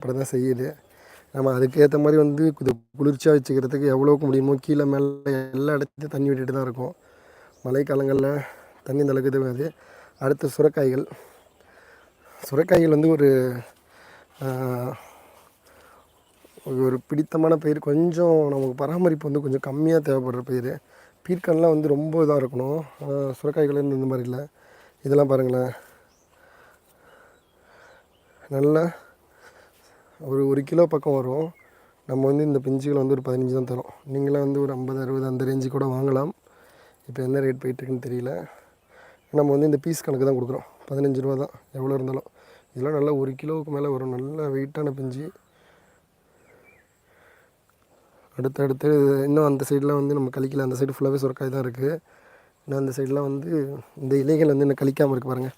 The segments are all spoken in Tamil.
அப்படி தான் செய்யுது. நம்ம அதுக்கேற்ற மாதிரி வந்து இது குளிர்ச்சியாக வச்சுக்கிறதுக்கு எவ்வளோக்கு முடியுமோ கீழே மேலே எல்லா இடத்துலையும் தண்ணி விட்டுட்டு தான் இருக்கும். மழைக்காலங்களில் தண்ணி இந்த அளவுக்கு அடுத்து சுரக்காய்கள். சுரக்காய்கள் வந்து ஒரு ஒரு பிடித்தமான பயிர். கொஞ்சம் நமக்கு பராமரிப்பு வந்து கொஞ்சம் கம்மியாக தேவைப்படுற பயிர். பீர்க்கன்லாம் வந்து ரொம்ப இதாக இருக்கணும். சுரக்காய்கள் இந்த மாதிரி இல்லை. இதெல்லாம் பாருங்களேன். நல்லா ஒரு ஒரு கிலோ பக்கம் வரும். நம்ம வந்து இந்த பிஞ்சுகளை வந்து ஒரு பதினஞ்சு தான் தரோம். நீங்களாம் வந்து ஒரு ஐம்பது அறுபது அந்த ரேஞ்சு கூட வாங்கலாம். இப்போ என்ன ரேட் போயிட்டுருக்குன்னு தெரியல. நம்ம வந்து இந்த பீஸ் கணக்கு தான் கொடுக்குறோம். பதினஞ்சு ரூபா தான் எவ்வளோ இருந்தாலும். இதெல்லாம் நல்லா ஒரு கிலோவுக்கு மேலே வரும். நல்ல வெயிட்டான பிஞ்சு. அடுத்து அடுத்து இன்னும் அந்த சைடெலாம் வந்து நம்ம கழிக்கல. அந்த சைடு ஃபுல்லாகவே சுரக்காய் தான் இருக்குது இன்னும் அந்த சைடெலாம் வந்து இந்த இலைகள் வந்து இன்னும் கழிக்காமல் இருக்கு பாருங்கள்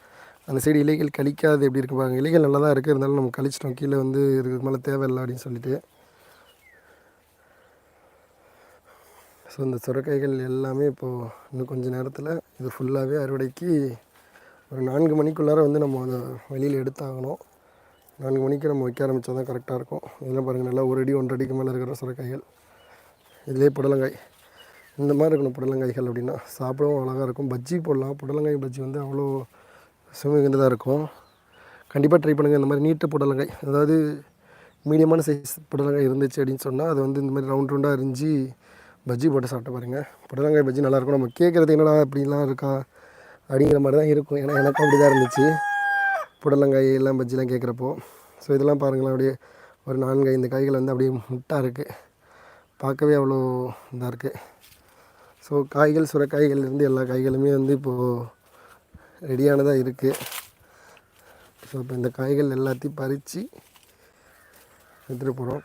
அந்த சைடு இலைகள் கழிக்காது எப்படி இருக்கு பாருங்கள் இலைகள் நல்லா தான் இருக்குது இருந்தாலும் நம்ம கழிச்சிட்டோம். கீழே வந்து இதுக்கு மேலே தேவையில்லை அப்படின்னு சொல்லிட்டு. ஸோ இந்த சுரக்காய்கள் எல்லாமே இப்போது இன்னும் கொஞ்சம் நேரத்தில் இது ஃபுல்லாகவே அறுவடைக்கு ஒரு நான்கு மணிக்குள்ளார வந்து நம்ம அதை வெளியில் எடுத்தாகணும். நான்கு மணிக்கு நம்ம வைக்க ஆரம்பித்தா தான் கரெக்டாக இருக்கும். இதெல்லாம் பாருங்கள் நல்லா ஒரு அடி ஒன்றரை அடிக்கு மேலே இருக்கிற சுரக்காய்கள் இதிலே புடலங்காய். இந்த மாதிரி இருக்கணும் புடலங்காய்கள் அப்படின்னா. சாப்பிடவும் அழகாக இருக்கும். பஜ்ஜி போடலாம். புடலங்காய் பஜ்ஜி வந்து அவ்வளோ சுவைமிகுந்ததாக இருக்கும். கண்டிப்பாக ட்ரை பண்ணுங்கள் இந்த மாதிரி நீட்ட புடலங்காய் அதாவது மீடியமான சைஸ் புடலங்காய் இருந்துச்சு அப்படின்னு சொன்னால் அது வந்து இந்த மாதிரி ரவுண்ட் ரவுண்டாக அரிஞ்சு பஜ்ஜி போட்டு சாப்பிட்டு பாருங்கள் புடலங்காய் பஜ்ஜி நல்லாயிருக்கும் நம்ம கேட்குறது என்னடா அப்படிலாம் இருக்கா? அப்படிங்கிற மாதிரி தான் இருக்கும். ஏன்னா எனக்கும் அப்படி தான் இருந்துச்சு. புடலங்காய் எல்லாம் பஜ்ஜிலாம் கேட்குறப்போ ஸோ இதெல்லாம் பாருங்களேன். அப்படியே ஒரு நான்கு ஐந்து காய்கள் வந்து அப்படியே முட்டாக இருக்குது பார்க்கவே அவ்வளோ இதாக இருக்குது ஸோ காய்கள் சுரக்காய்கள் இருந்து எல்லா காய்களுமே வந்து இப்போது ரெடியானதாக இருக்குது ஸோ இப்போ இந்த காய்கள் எல்லாத்தையும் பறித்து எடுத்துகிட்டு போகிறோம்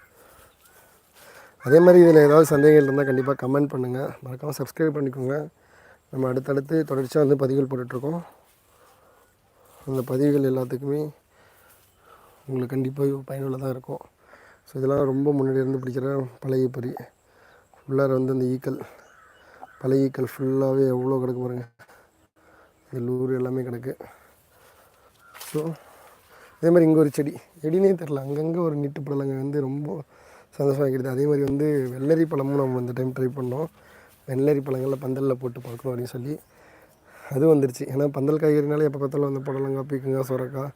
அதே மாதிரி இதில் ஏதாவது சந்தேகங்கள் இருந்தால் கண்டிப்பாக கமெண்ட் பண்ணுங்கள் மறக்காமல் சப்ஸ்கிரைப் பண்ணிக்கோங்க. நம்ம அடுத்தடுத்து தொடர்ச்சியாக வந்து பதிவுகள் போட்டுட்ருக்கோம். அந்த பதிவுகள் எல்லாத்துக்குமே உங்களுக்கு கண்டிப்பாக பயனுள்ளதாக இருக்கும். ஸோ இதெல்லாம் ரொம்ப முன்னாடி இருந்து பிடிக்கிற பழைய பொறி. உள்ளார வந்து அந்த ஈக்கள் பழைய ஈக்கள் ஃபுல்லாகவே எவ்வளோ கிடக்கு பாருங்கள் எல்லூர் லூர் எல்லாமே கிடக்கு. ஸோ அதே மாதிரி இங்கே ஒரு செடி. செடினே தெரில அங்கங்கே ஒரு நீட்டு புடலங்க வந்து ரொம்ப சந்தோஷமாக்கிடுது அதே மாதிரி வந்து வெள்ளரி பழமும் நம்ம இந்த டைம் ட்ரை பண்ணோம். வெள்ளரி பழங்களில் பந்தலில் போட்டு பார்க்கணும் அப்படின்னு சொல்லி. அது வந்துருச்சு. ஏன்னா பந்தல் காய்கறினாலே எப்போ பார்த்தாலும் வந்து புடலங்காய் பீக்கங்காய் சுரக்காய்